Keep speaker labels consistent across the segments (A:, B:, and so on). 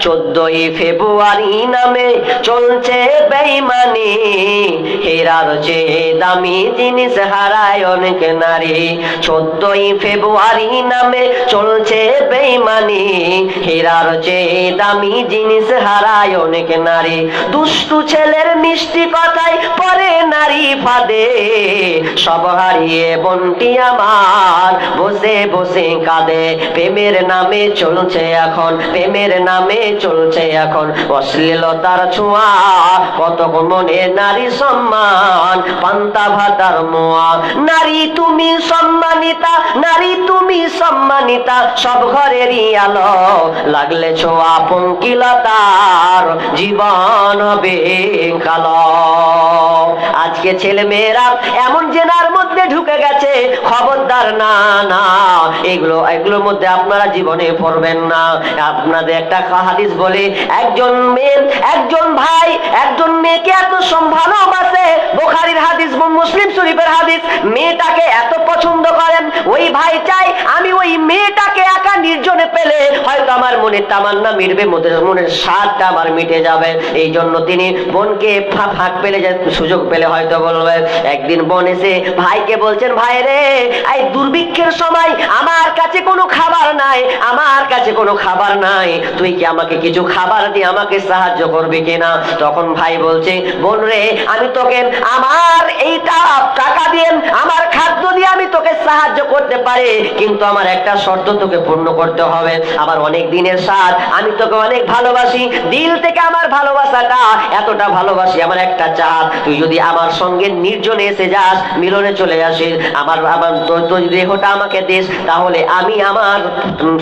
A: চোদ্দই ফেব্রুয়ারি নামে চলছে বেইমানি। হেরার চেয়ে দামি জিনিস হারায় অনেক নারী। চোদ্দই ফেব্রুয়ারি নামে চলছে বেইমানি। হেরার চেয়ে দামি জিনিস হারায় অনেক নারী। দুষ্টু ছেলের মিষ্টি কথায় পরে নারী ফাঁদে। সব হারিয়ে বন্টি আমার বসে বসে কাঁদে। প্রেমের নামে চলছে এখন, প্রেমের নামে চলছে এখন। অশ্লীলতার ছোঁয়া, কত মনে নারী সম্মান, পান্তা ভাতার মোয়া। নারী তুমি সম্মানিতা, নারী তুমি সম্মানিতা, সব ঘরেরই আলো। লাগলে ছোঁয়া পঙ্কিলতার, জীবন হবে কালো। আজকে ছেলে মেয়েরা এমন জেনার মধ্যে ঢুকে গেছে, খবরদার, না না, এগুলো, এগুলোর মধ্যে আপনারা জীবনে পড়বেন না। আপনাদের একটা হাদিস বলে, একজন মেয়ে একজন ভাই, একজন মেয়েকে এত ভালোবাসে বোখারির হাদিস মুসলিম শরীফের হাদিস, মেয়েটাকে এত পছন্দ করেন, ওই ভাই চাই আমি ওই মেয়েটাকে একা নির্জনে পেলে হয়তো আমার মনের তামান্না মিটবে মনের স্বাদটা আমার মিটে যাবে। এই জন্য তিনি বোনকে ফাঁক পেলে যে সুযোগ পেলে হয়তো বলবে, একদিন বোন এসে ভাইকে বলছেন, ভাই রে, এই দুর্ভিক্ষের সময় আমার কাছে কোনো খাবার নাই, আমার কাছে কোনো খাবার নাই। তুই কি আমাকে কিছু খাবার দিয়ে আমাকে সাহায্য করবি কিনা? তখন ভাই বলছে, বোন রে, আমি তোকে আমার এইটা টাকা দিয়ে, আমার খাদ্য দিয়ে আমি তোকে সাহায্য করতে পারি। কিন্তু আমার একটা শর্ত তোকে পূর্ণ করতে হবে। আমার অনেক দিনের সাথ আমি তোকে অনেক ভালোবাসি। দিল থেকে আমার ভালোবাসাটা এতটা ভালোবাসি, আমার একটা চাঁদ। তুই যদি আমার সঙ্গে নির্জনে এসে যাস, মিলনে চলে আসিস, আমার আমার দেহটা আমাকে দিস, তাহলে আমি আমার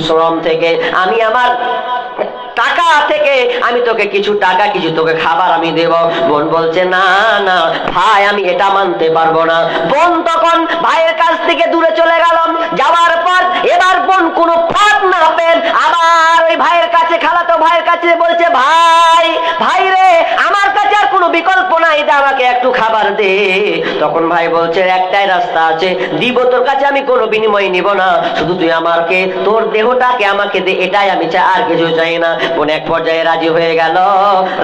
A: শ্রম থেকে, আমি আমার টাকা থেকে আমি তোকে কিছু টাকা, কিছু তোকে খাবার আমি দেব। বোন বলছে, না না, ভাই, আমি এটা মানতে পারব না। বোন তখন ভাইয়ের কাছ থেকে দূরে চলে গেলাম যাওয়ার পর এবার বোন কোনো ফাঁক না পেন আবার ওই ভাইয়ের কাছে, খালাতো ভাইয়ের কাছে বলছে, ভাই ভাই রে, আমার কাছে আর কোনো বিকল্প নাই, দে আমাকে একটু খাবার দে। তখন ভাই বলছে, একটাই রাস্তা আছে, দিব, তোর কাছে আমি কোনো বিনিময় নিব না। শুধু তুই আমাকে, তোর দেহটাকে আমাকে দে, এটাই আমি চাই আর কিছু চাই না। বোন এক পর্যায়ে রাজি হয়ে গেল।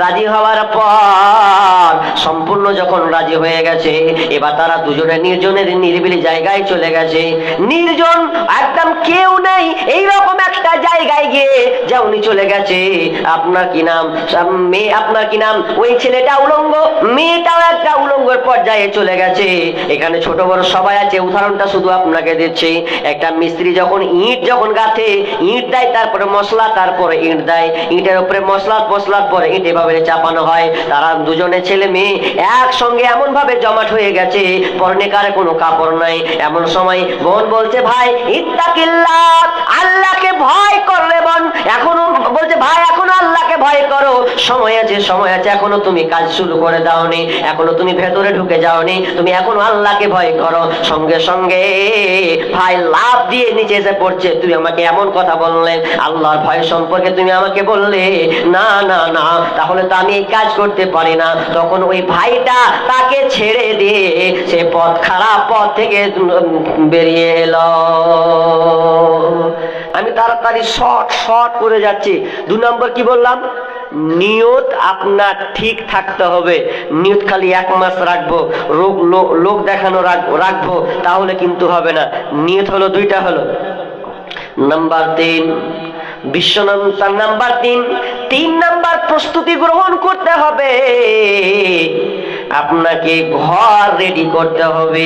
A: রাজি হওয়ার পর সম্পূর্ণ যখন রাজি হয়ে গেছে, এবার তারা দুজনে নির্জনের নিরিবিলি জায়গায় চলে গেছে। নির্জন একদম কেউ নেই, এইরকম একটা জায়গায় গিয়ে যা উনি চলে গেছে। আপনার কি নাম? মেয়ে, আপনার কি নাম? ওই ছেলেটা উলঙ্গ, মেয়েটাও একটা উলঙ্গের পর্যায়ে চলে গেছে। এখানে ছোট বড় সবাই আছে, উদাহরণটা শুধু আপনাকে দিচ্ছি। একটা মিস্ত্রি যখন ইট যখন গাঁথে, ইট দেয়, তারপরে মশলা, তারপরে ইট দেয়। ইটের উপরে মশলা মশলা পরে ইট এভাবে চাপানো হয়। তারা দুজনে ছেলে মেয়ে একসঙ্গে এমন ভাবে জমাট হয়ে গেছে পরনে কারে কোনো কাপড় নাই। এমন সময় বোন বলছে, ভাই, ইত্তাকিল্লাহ, আল্লাহকে ভয় করলে বোন। এখনও বলছে, ভাই, এখনও আল্লাহকে ভয় করো। সময় আছে সময় আছে, এখনও তুমি কাজ শুরু করে দাওনি। এখনও তুমি ভেতরে ঢুকে যাওনি। তুমি এখনও আল্লাহকে ভয় করো। সঙ্গে সঙ্গে ভাই লাভ দিয়ে নিচে এসে পড়ছে। তুমি আমাকে এমন কথা বললে, আল্লাহর ভয় সম্পর্কে তুমি আমাকে বললে, না না না, তাহলে তো আমি এই কাজ করতে পারি না। তখন ওই ভাইটা তাকে ছেড়ে দিয়ে সে পথ, খারাপ পথ থেকে বেরিয়ে এলো। আমি তাড়াতাড়ি শর্ট শর্ট করে যাচ্ছি। দু নম্বর কি বললাম? নিয়ত আপনার ঠিক থাকতে হবে। নিয়ত খালি এক মাস রাখব। রোগ লোক দেখানো রাখ- রাখব, তাহলে কিন্তু হবে না। নিয়ত হলো, দুইটা হলো। নাম্বার তিন বিশ্ব নাম- তার নাম্বার তিন। তিন নাম্বার প্রস্তুতি গ্রহণ করতে হবে। আপনাকে ঘর রেডি করতে হবে।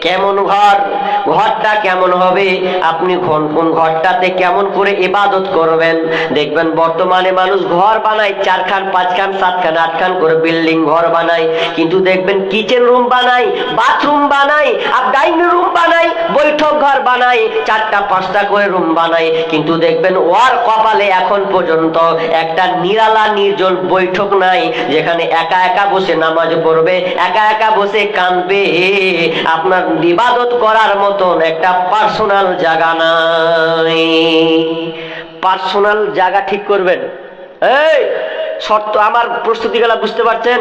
A: কেমন ঘর? ঘরটা কেমন হবে? আপনি কোন কোন ঘরটাতে কেমন করে ইবাদত করবেন? দেখবেন বর্তমানে মানুষ ঘর বানায়, চারখান, পাঁচখান, সাতখান, আটখান করে বিল্ডিং ঘর বানায়। কিন্তু দেখবেন কিচেন রুম বানায়, বাথরুম বানায়, আর ডাইনিং রুম বানায়, বৈঠক ঘর বানায়, চারটা, পাঁচটা করে রুম বানায়। কিন্তু দেখবেন ওয়ার কপালে এখন পর্যন্ত একটা নিরালা, নির্জন বৈঠক নাই, যেখানে একা একা বসে নামাজ পড়বে, একা একা বসে কাঁদবে। আপনার ইবাদত করার মতন একটা পার্সোনাল জায়গা নাই। পার্সোনাল জায়গা ঠিক করবেন। এই, শর্ত আমার প্রস্তুতি গেলা বুঝতে পারছেন?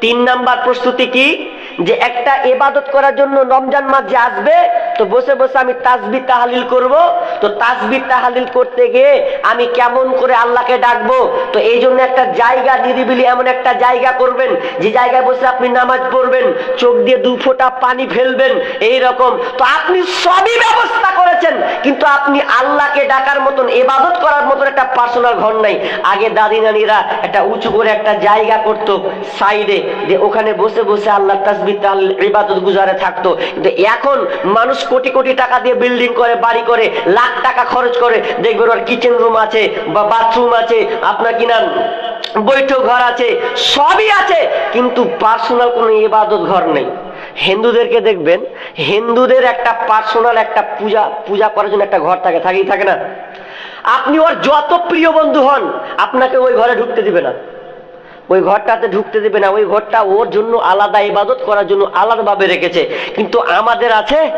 A: তিন নাম্বার প্রস্তুতি কি? যে একটা এবাদত করার জন্য রমজান মাস যে আসবে, তো বসে বসে আমি তাসবি তাহালিল করব। তো তাসবি তাহালিল করতে গিয়ে আমি কেমন করে আল্লাহকে ডাকবো? তো এই জন্য একটা জায়গা, নিরিবিলি এমন একটা জায়গা করবেন, যে জায়গায় বসে আপনি নামাজ পড়বেন, চোখ দিয়ে দু ফোঁটা পানি ফেলবেন, এই রকম। তো আপনি সবই ব্যবস্থা করেছেন, কিন্তু আপনি আল্লাহকে ডাকার মতন এবাদত করার মতন একটা পার্সোনাল ঘর নাই। আগে দাদি নানিরা একটা উঁচু করে একটা জায়গা করত সাইডে, যে ওখানে বসে বসে আল্লাহ তাসবি তাল ইবাদত গুজারে থাকতো। কিন্তু এখন মানুষ কোটি কোটি টাকা দিয়ে বিল্ডিং করে, বাড়ি করে, লাখ টাকা খরচ করে। দেখবেন ওর কিচেন রুম আছে বা বাথরুম আছে, আপনার কিনা বৈঠক ঘর আছে, সবই আছে। কিন্তু পার্সোনাল কোনো ইবাদত ঘর নেই। হিন্দুদেরকে দেখবেন, হিন্দুদের একটা পার্সোনাল একটা পূজা পূজা করার জন্য একটা ঘর থাকে, থাকেই থাকে না। আপনি ওর যত প্রিয় বন্ধু হন, আপনাকে ওই ঘরে ঢুকতে দিবে না। ওই ঘরটাতে ঢুকতে দেবে না, ওই ঘরটা ওর জন্য আলাদা ইবাদত করার জন্য আলাদাভাবে রেখেছে। কিন্তু আমাদের আছে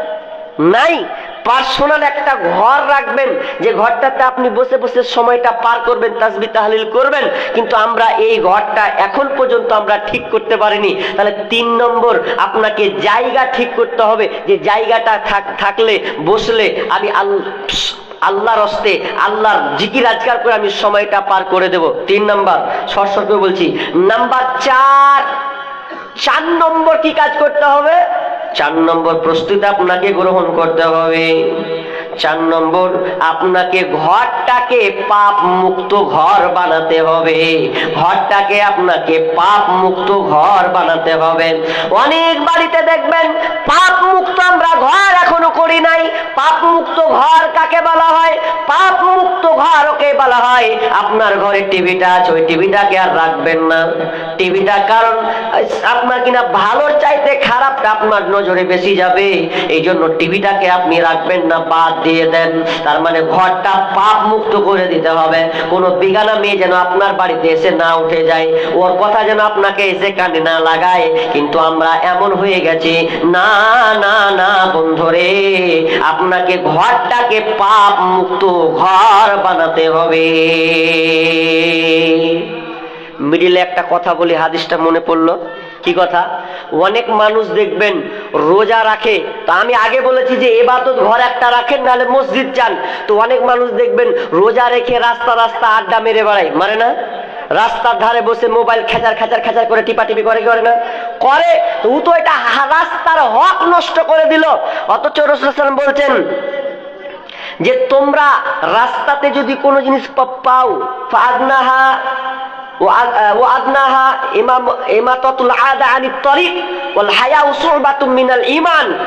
A: নাই। পার্সোনাল একটা ঘর রাখবেন, যে ঘরটাতে আপনি বসে বসে সময়টা পার করবেন তাসবি তাহলিল করবেন, কিন্তু আমরা এই ঘরটা এখন পর্যন্ত আমরা ঠিক করতে পারিনি। তাহলে তিন নম্বর, আপনাকে জায়গা ঠিক করতে হবে, যে জায়গাটা থাক- থাকলে, বসলে আমি আল আল্লাহর হস্তে, আল্লাহর জিকির আজকার করে আমি সময়টা পার করে দেব। তিন নাম্বার সরস্বর বলছি, নাম্বার চার চার নম্বর কি কাজ করতে হবে? চার নম্বর প্রস্তুতি আপনাকে গ্রহণ করতে হবে। চার নম্বর, আপনাকে ঘরটাকে পাপ মুক্ত ঘর বানাতে হবে। ঘরটাকে আপনাকে পাপ মুক্ত ঘর বানাতে হবে। অনেক বাড়িতে দেখবেন পাপ মুক্ত আমরা ঘর এখনও করি নাই। পাপ মুক্ত ঘর কাকে বলা হয়? পাপ মুক্ত ঘর ওকে বলা হয়। আপনার ঘরে টিভিটা আছে, ওই টিভিটাকে আর রাখবেন না। টিভিটা কারণ, আপনার কিনা ভালোর চাইতে খারাপটা আপনার নজরে বেশি যাবে। এই জন্য টিভিটাকে আপনি রাখবেন না, বাদ দিয়ে দেন। তার মানে ঘরটা পাপ মুক্ত করে দিতে হবে। কোনো বিগানা মেয়ে যেন আপনার বাড়িতে এসে না উঠে যায়। ওর কথা যেন আপনাকে এসে কানে না লাগায়। কিন্তু আমরা এমন হয়ে গেছি, না না না, বন্ধুরে, আপনাকে ঘরটাকে পাপ মুক্ত ঘর বানাতে হবে। মিডিলে একটা কথা বলি, হাদিসটা মনে পড়ল? কি কথা? অনেক মানুষ দেখবেন রোজা রাখে। তো আমি আগে বলেছি যে এবাদত ঘর একটা রাখেন, নাহলে মসজিদ যান। তো অনেক মানুষ দেখবেন রোজা রেখে রাস্তা রাস্তা আড্ডা মেরে বেড়ায়। মারে না? রাস্তার ধারে বসে মোবাইল খেচার খেচার খেচার করে টিপা টিপি করে করে না? করে? তো এটা রাস্তার হক নষ্ট করে দিল। অথচ রসুল বলছেন যে তোমরা রাস্তাতে যদি কোনো জিনিস পা- পাও ফাদনাহা ওয়াদনাহা ইমাম ইমাতাতুল আদা আনি তরিক, ওয়াল হায়াউ সুরবাতুম মিনাল ঈমান।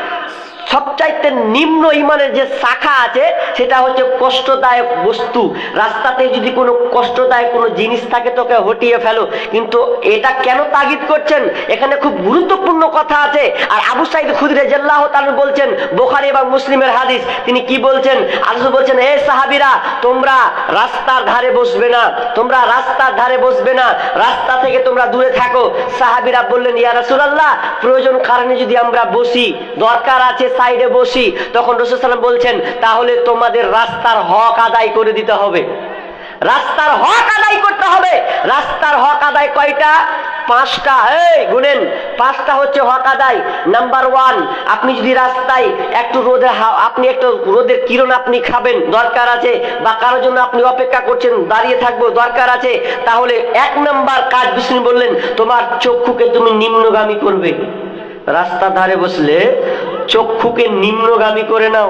A: সবচাইতে নিম্ন ইমানের যে শাখা আছে, সেটা হচ্ছে কষ্টদায়ক বস্তু। রাস্তাতে যদি কোনো কষ্টদায়ক কোনো জিনিস থাকে, তোকে হটিয়ে ফেলো। কিন্তু এটা কেন তাগিদ করছেন? এখানে খুব গুরুত্বপূর্ণ কথা আছে। আর আবু সাইদ খুদরে জেল্লাহ তালু বলছেন, বোখারি এবং মুসলিমের হাদিস, তিনি কি বলছেন? আলসু বলছেন হে সাহাবিরা, তোমরা রাস্তার ধারে বসবে না। তোমরা রাস্তার ধারে বসবে না। রাস্তা থেকে তোমরা দূরে থাকো। সাহাবিরা বললেন, ইয়া রাসূলুল্লাহ, প্রয়োজন কারণে যদি আমরা বসি, দরকার আছে সাইডে বসি, তখন রসুল সাল্লাম বলছেন, তাহলে তোমাদের রাস্তার হক আদায় করে দিতে হবে। রাস্তার হক আদায় করতে হবে। রাস্তার হক আদায় কয়টা? পাঁচটা। এই, গুনেন, পাঁচটা হচ্ছে হক আদায়। নাম্বার ওয়ান আপনি যদি রাস্তায় একটু রোদে আপনি একটু রোদের কিরণ আপনি খাবেন, দরকার আছে, বা কারোর জন্য আপনি অপেক্ষা করছেন, দাঁড়িয়ে থাকব, দরকার আছে, তাহলে এক নাম্বার কাজ বিষ্ণু বললেন, তোমার চক্ষুকে তুমি নিম্নগামী করবে। রাস্তার ধারে বসলে চক্ষুকে নিম্নগামী করে নাও।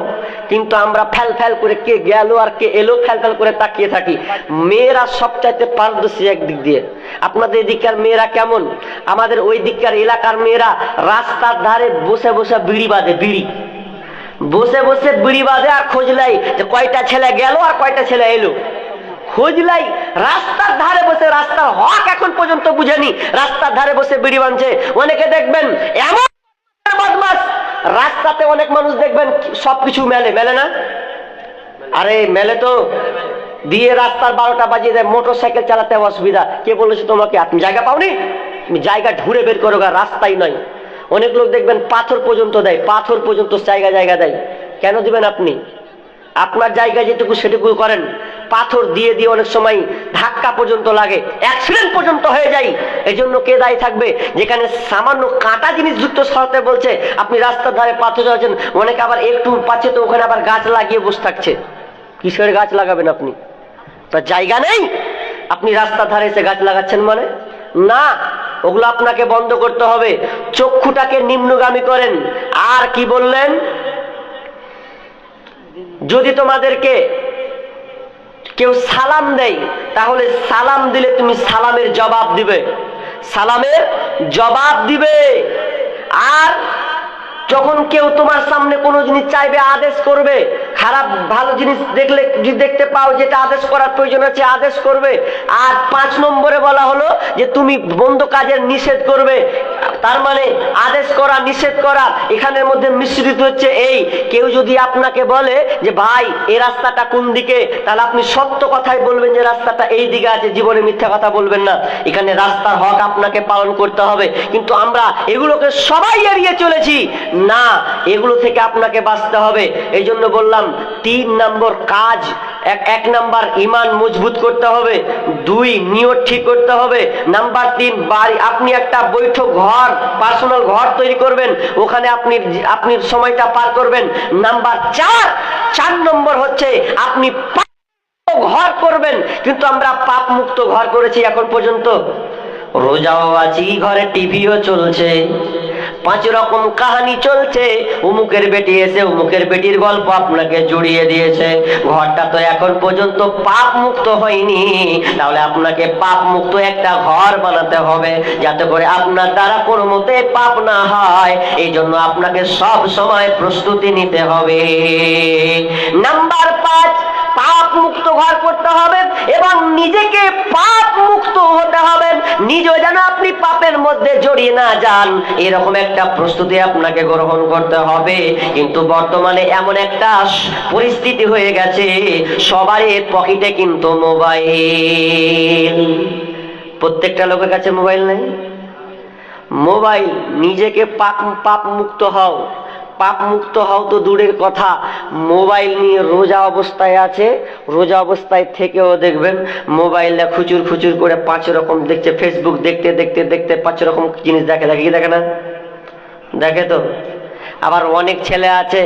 A: কিন্তু আমরা ফ্যাল ফ্যাল করে কে গেল আর কে এলো ফ্যাল ফ্যাল করে তাকিয়ে থাকি। মেয়েরা সবচাইতে পারদর্শী একদিক দিয়ে। আপনাদের এদিককার মেয়েরা কেমন? আমাদের ওই দিককার এলাকার মেয়েরা রাস্তার ধারে বসে বসে বিড়ি বাঁধে, বিড়ি। বসে বসে বিড়ি বাঁধে আর খোঁজ লাই যে কয়টা ছেলে গেল আর কয়টা ছেলে এলো। খুঁজলাই রাস্তার ধারে বসে, রাস্তার হক এখন পর্যন্ত বুঝেনি। রাস্তার ধারে বসে বিড়ি বাঁধছে। অনেকে দেখবেন এমন বদমাস রাস্তাতে অনেক মানুষ দেখবেন সবকিছু মেলে মেলে না? আরে, মেলে তো। দিয়ে রাস্তার বারোটা বাজিয়ে দেয় মোটর সাইকেল চালাতে অসুবিধা। কে বলেছে তোমাকে? আপনি জায়গা পাওনি? তুমি জায়গা ঢুরে বের করো রাস্তাই নয়। অনেক লোক দেখবেন পাথর পর্যন্ত দেয়, পাথর পর্যন্ত জায়গা জায়গা দেয়। কেন দিবেন আপনি? আপনার জায়গা যেটুকু, সেটুকু করেন। পাথর দিয়ে দিয়ে অনেক সময় ধাক্কা পর্যন্ত লাগে অ্যাক্সিডেন্ট পর্যন্ত হয়ে যায়। এই জন্য কে দায়ী থাকবে? যেখানে সামান্য কাঁটা জিনিস যুক্ত সরাতে বলছে, আপনি রাস্তার ধারে পাথর চাচ্ছেন অনেকে আবার একটু পাচ্ছে তো ওখানে আবার গাছ লাগিয়ে বসে থাকছে। কিসের গাছ লাগাবেন আপনি? তার জায়গা নেই। আপনি রাস্তার ধারে এসে গাছ লাগাচ্ছেন মানে? না, ওগুলো আপনাকে বন্ধ করতে হবে। চক্ষুটাকে নিম্নগামী করেন। আর কি বললেন? যদি তোমাদেরকে কেউ সালাম দেয়, তাহলে সালাম দিলে তুমি সালামের জবাব দিবে। সালামের জবাব দিবে। আর যখন কেউ তোমার সামনে কোনো জিনিস চাইবে, আদেশ করবে, খারাপ, ভালো জিনিস দেখলে দেখতে পাও যেটা আদেশ করার প্রয়োজন আছে, আদেশ করবে। আর পাঁচ নম্বরে বলা হলো যে, তুমি বন্ধ কাজের নিষেধ করবে। তার মানে আদেশ করা, নিষেধ করা, এখানের মধ্যে মিশ্রিত হচ্ছে এই। কেউ যদি আপনাকে বলে যে, ভাই এ রাস্তাটা কোন দিকে? তাহলে আপনি সত্য কথাই বলবেন যে, রাস্তাটা এই দিকে আছে, জীবনে মিথ্যা কথা বলবেন না। এখানে রাস্তার হক আপনাকে পালন করতে হবে। কিন্তু আমরা এগুলোকে সবাই এড়িয়ে চলেছি। না, এগুলো থেকে আপনাকে বাঁচতে হবে। এই জন্য বললাম, তিন নম্বর কাজ এক এক নাম্বার ইমান মজবুত করতে হবে, দুই নিয়ত ঠিক করতে হবে, নাম্বার তিন, বাড়ি, আপনি একটা বৈঠক ঘর পার্সোনাল ঘর তৈরি করবেন, ওখানে আপনি আপনি সময়টা পার করবেন, নাম্বার চার চার নম্বর হচ্ছে আপনি ঘর করবেন, কিন্তু আমরা পাপ মুক্ত ঘর করেছি এখন পর্যন্ত। রোজাও আছি, ঘরে টিভিও চলছে। পাঁচ রকম কাহানি চলছে। উমুকের বেটি এসে উমুকের বেটির গল্প আপনাকে জড়িয়ে দিয়েছে। ঘরটা তো এখন পর্যন্ত পাপ মুক্ত হয়নি। তাহলে আপনাকে পাপ মুক্ত একটা ঘর বানাতে হবে, যাতে করে আপনার দ্বারা কোনো মতে পাপ না হয়। এই জন্য আপনাকে সব সময় প্রস্তুতি নিতে হবে। নাম্বার পাঁচ পাপ মুক্ত ঘর করতে হবে এবং নিজেকে পাপ মুক্ত হতে হবে। নিজেও যেন আপনি পাপের মধ্যে জড়িয়ে না যান। এরকম একটা প্রস্তুতি আপনাকে গ্রহণ করতে হবে। কিন্তু বর্তমানে এমন একটা পরিস্থিতি হয়ে গেছে সবারই পকেটে কিন্তু মোবাইল। প্রত্যেকটা লোকের কাছে মোবাইল নেই। মোবাইল, নিজেকে পাপ পাপ মুক্ত হও। পাপ মুক্ত হও তো দূরের কথা। মোবাইল নিয়ে রোজা অবস্থায় আছে, রোজা অবস্থায় থেকেও দেখবেন মোবাইলে খুচুর খুচুর করে পাঁচ রকম দেখছে ফেসবুক দেখতে দেখতে দেখতে পাঁচ রকম জিনিস দেখে দেখে কি দেখে না? দেখে তো? আবার অনেক ছেলে আছে,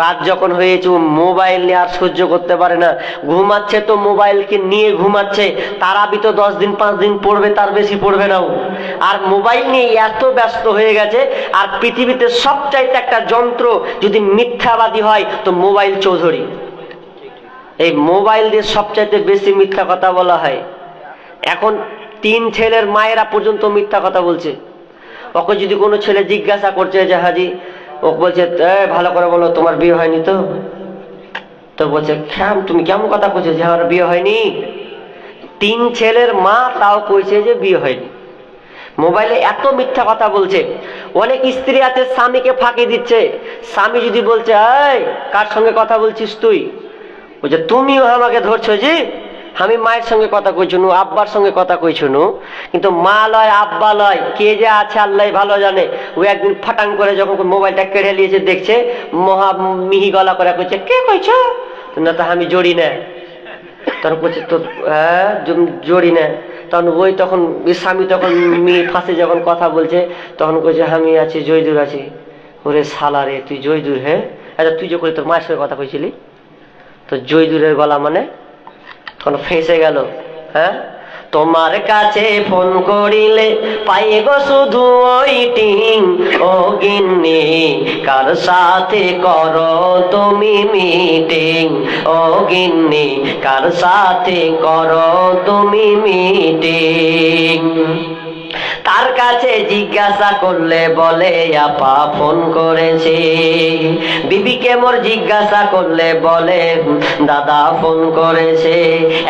A: রাত যখন হয়েছে মোবাইল আর সহ্য করতে পারে না। ঘুমাচ্ছে তো মোবাইলকে নিয়ে ঘুমাচ্ছে, তারাবি তো দশ দিন, পাঁচ দিন পড়বে, তার বেশি পড়বে না আর মোবাইল নিয়ে এত ব্যস্ত হয়ে গেছে, আর পৃথিবীতে সবচাইতে একটা যন্ত্র যদি মিথ্যাবাদী হয়, তো মোবাইল চৌধুরী। এই মোবাইল দিয়ে সবচাইতে বেশি মিথ্যা কথা বলা হয়। এখন তিন ছেলের মায়েরা পর্যন্ত মিথ্যা কথা বলছে। ওকে যদি কোনো ছেলে জিজ্ঞাসা করছে যে হাজি ও বলছে "এ, ভালো করে বলো তোমার বিয়ে হয়নি তো? তো বলছে খ্যাম তুমি কেমন কথা বলছো যে আমার বিয়ে হয়নি? তিন ছেলের মা তাও কইছে যে বিয়ে হয়নি। মোবাইলে এত মিথ্যা কথা বলছে। অনেক স্ত্রী আছে স্বামীকে ফাঁকি দিচ্ছে। স্বামী যদি বলছে কার সঙ্গে কথা বলছিস তুই? বলছে তুমিও আমাকে ধরছো জি? আমি মায়ের সঙ্গে কথা কইছো নু, আব্বার সঙ্গে কথা কইছো নু, কিন্তু মা লয়, আব্বা লয়, কে যে আছে আল্লাহ ভালো জানে। ও একদিন ফাটাং করে যখন মোবাইলটা কেড়ে নিয়েছে, দেখছে মহা মিহি গলা করে কইছে, কে কইছ? না, তো আমি জড়ি না। তখন বলছে তো হ্যাঁ জড়ি না। তখন ওই তখন স্বামী তখন মেয়ে ফাঁসে যখন কথা বলছে, তখন কইছে, আমি আছি, জয়দুর আছি। ওরে শালা রে, তুই জয়দুর হ্যাঁ? আচ্ছা তুই যে করে তোর মায়ের সঙ্গে কথা কইছিলি? তো জয়দুরের গলা মানে? তখন ফেসে গেল হ্যাঁ? তোমার কাছে ফোন করিলে পাই গো শুধু ওই টিং। ও গিন্নি, কার সাথে করো তুমি মিটিং? ও গিন্নি, কার সাথে করো তুমি মিটিং? তার কাছে জিজ্ঞাসা করলে বলে, আপা, ফোন করেছে। বিবিকে মোর জিজ্ঞাসা করলে বলে, দাদা, ফোন করেছে।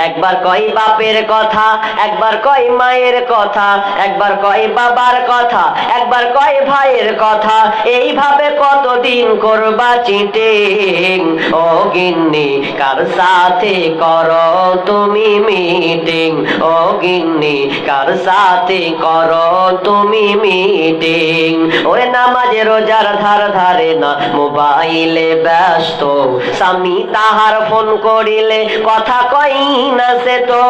A: একবার কয় বাপের কথা, একবার কয় মায়ের কথা, একবার কয় বাবার কথা, একবার কয় ভাইয়ের কথা। এইভাবে কতদিন করবা চিটিং? ও গিন্নি, কার সাথে করো তুমি মিটিং? ও গিন্নি, কার সাথে করো তুমি মিটিং ওরে নামাজে রোজার ধার ধারে না, মোবাইলে ব্যস্ত। স্বামী তাহার ফোন করিলে, কথা কই না সে তো?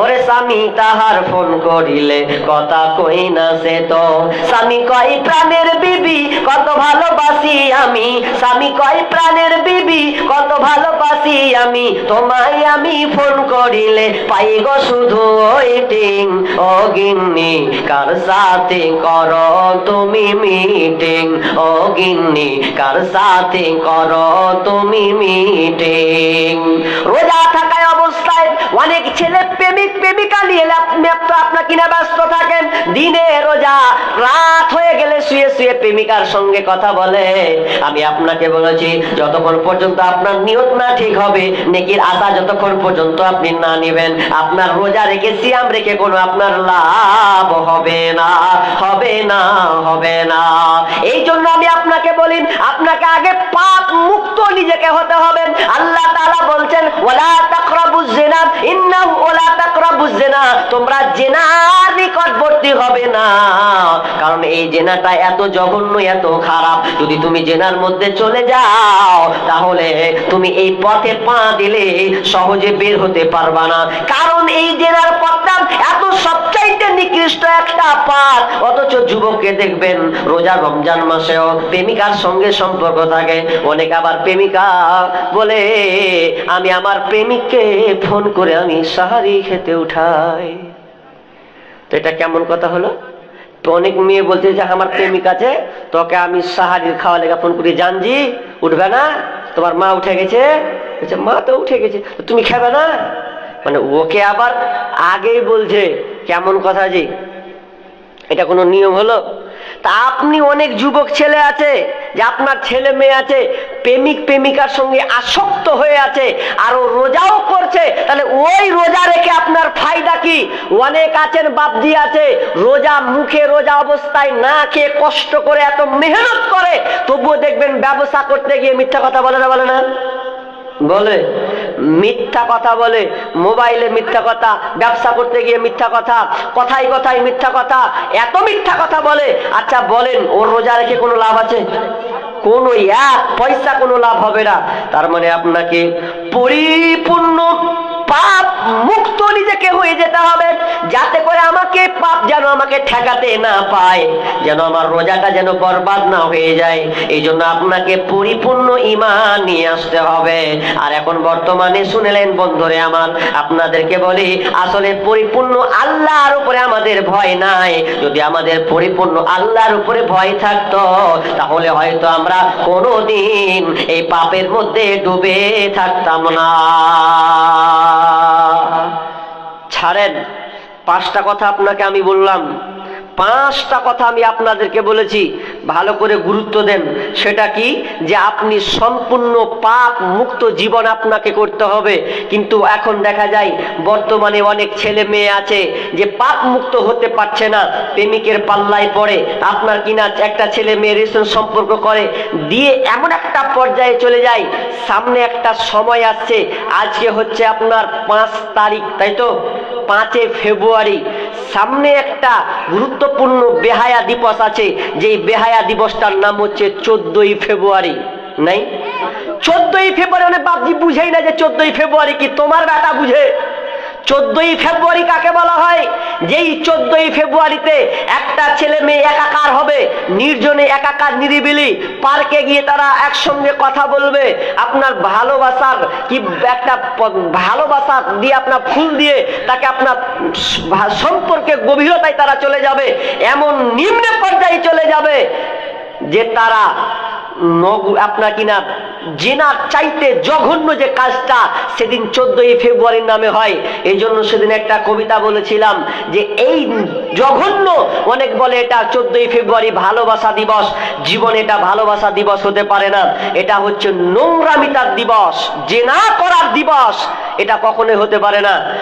A: ওরে স্বামী, তাহার ফোন করিলে কথা কই না সে তো? স্বামী কই প্রাণের বিবি, কত ভালোবাসি আমি। স্বামী কই প্রাণের বিবি, কত ভালোবাসি আমি। তোমায় আমি ফোন করিলে পাই গো শুধু ওয়েটিং ও গিন্নি, কার সাথে করো তুমি মিটিং? ও গিন্নি, কার সাথে করো তুমি মিটিং? রোজা অবস্থায় অনেক ছেলে প্রেমিক, প্রেমিকা নিয়ে আপনি আপনার কিনা ব্যস্ত থাকেন। দিনে রোজা, রাত হয়ে গেলে শুয়ে শুয়ে প্রেমিকার সঙ্গে কথা বলে। আমি আপনাকে বলেছি, যতক্ষণ পর্যন্ত আপনার নিয়ত না ঠিক হবে, নেকির আশা যতক্ষণ পর্যন্ত আপনি না নেবেন, আপনার রোজা রেখে, সিয়াম রেখে কোনো আপনার লাভ হবে না হবে না হবে না। এই জন্য আমি আপনাকে বলি, আপনাকে আগে পাপ মুক্ত নিজেকে হতে হবে। আল্লাহ তাআলা বলছেন ইন্নাহু ওয়ালা বুঝছে না, তোমরা জেনার নিকটবর্তী হবে না। কারণ এই জেনাটা এত জঘন্য, এত খারাপ। যদি তুমি জেনার মধ্যে চলে যাও, তাহলে তুমি এই পথে পা দিলে সহজে বের হতে পারবা না। কারণ এই জেনার পথটা এত সবচাইতে নিকৃষ্ট একটা পাঠ অথচ যুবককে দেখবেন রোজা রমজান মাসেও প্রেমিকার সঙ্গে সম্পর্ক থাকে। অনেক আবার প্রেমিকা বলে, আমি আমার প্রেমিককে ফোন করে আমি সাহারি খেতে উঠাই। তো এটা কেমন কথা হলো? তো অনেক মেয়ে বলছে যে, আমার প্রেমিক আছে, তোকে আমি সাহারির খাওয়া লেগে ফোন করি। জানজি, উঠবে না? তোমার মা উঠে গেছে? মা তো উঠে গেছে তুমি খাবে না? মানে ওকে আবার আগেই বলছে কেমন কথা যে এটা কোনো নিয়ম হলো? তা আপনি অনেক যুবক ছেলে আছে, যে আপনার ছেলে মেয়ে আছে, প্রেমিক প্রেমিকার সঙ্গে আসক্ত হয়ে আছে, আর ও রোজাও করছে, তাহলে ওই রোজা রেখে আপনার ফায়দা কি? অনেক আছেন বাপজি আছে, রোজা মুখে রোজা অবস্থায় না খেয়ে কষ্ট করে এত মেহনত করে, তবুও দেখবেন ব্যবসা করতে গিয়ে মিথ্যা কথা বলে না বলে না? বলে। মিথ্যা কথা বলে, মোবাইলে মিথ্যা কথা, ব্যবসা করতে গিয়ে মিথ্যা কথা কথাই কথাই মিথ্যা কথা, এত মিথ্যা কথা বলে আচ্ছা বলেন, ওর রোজা রেখে কোনো লাভ আছে? কোনো এক পয়সা কোনো লাভ হবে না। তার মানে আপনাকে পরিপূর্ণ পাপ মুক্ত নিজেকে হয়ে যেতে হবে। যাতে করে আমাকে পাপ যেন আমাকে ঠেকাতে না পায়, যেন আমার রোজাটা যেন বরবাদ না হয়ে যায়। এই জন্য আপনাকে পরিপূর্ণ ইমান নিয়ে আসতে হবে। আর এখন বর্তমানে শুনেলেন বন্ধুরে আমার, আপনাদেরকে বলি, আসলে পরিপূর্ণ আল্লাহর উপরে আমাদের ভয় নাই। যদি আমাদের পরিপূর্ণ আল্লাহর উপরে ভয় থাকতো, তাহলে হয়তো আমরা কোনোদিন এই পাপের মধ্যে ডুবে থাকতাম না। ছাড়েন। পাঁচটা কথা আপনাকে আমি বললাম। পাঁচটা কথা আমি আপনাদেরকে বলেছি, ভালো করে গুরুত্ব দেন। সেটা কি? যে আপনি সম্পূর্ণ পাপ মুক্ত জীবন আপনাকে করতে হবে। কিন্তু এখন দেখা যায়, বর্তমানে অনেক ছেলে মেয়ে আছে যে পাপ মুক্ত হতে পারছে না, প্রেমিকের পাল্লায় পড়ে। আপনার কিনা একটা ছেলে মেয়ে রেশন সম্পর্ক করে, দিয়ে এমন একটা পর্যায়ে চলে যায়, সামনে একটা সময় আসছে, আজকে হচ্ছে আপনার পাঁচ তারিখ, তাই তো? পাঁচে ফেব্রুয়ারি। সামনে একটা গুরুত্বপূর্ণ বেহায়া দিবস আছে, যেই বেহায়া দিবসটার নাম হচ্ছে চোদ্দই ফেব্রুয়ারি। নাই? চোদ্দই ফেব্রুয়ারি মানে বাপজি বুঝেই না যে চোদ্দই ফেব্রুয়ারি কি তোমার বেটা বুঝে? চোদ্দই ফেব্রুয়ারি কাকে বলা হয়? যেই চোদ্দই ফেব্রুয়ারিতে একটা ছেলে মেয়ে একাকার হবে, নির্জনে একাকার, নিরিবিলি, পার্কে গিয়ে তারা একসঙ্গে কথা বলবে। আপনার ভালোবাসার কি একটা ভালোবাসা দিয়ে আপনার ফুল দিয়ে তাকে আপনার সম্পর্কে গভীরতায় তারা চলে যাবে। এমন নিম্ন পর্যায়ে চলে যাবে যে তারা আপনার কিনা জেনার চাইতে জঘন্য যে কাজটা সেদিন চোদ্দই ফেব্রুয়ারির নামে হয় এই জন্য সেদিন একটা কবিতা বলেছিলাম যে এই জঘন্য, অনেক বলে এটা চোদ্দই ফেব্রুয়ারি ভালোবাসা দিবস, জীবন এটা ভালোবাসা দিবস হতে পারে না, এটা হচ্ছে নোংরামিতার দিবস, জেনা করার দিবস, এটা কখনোই হতে পারে না।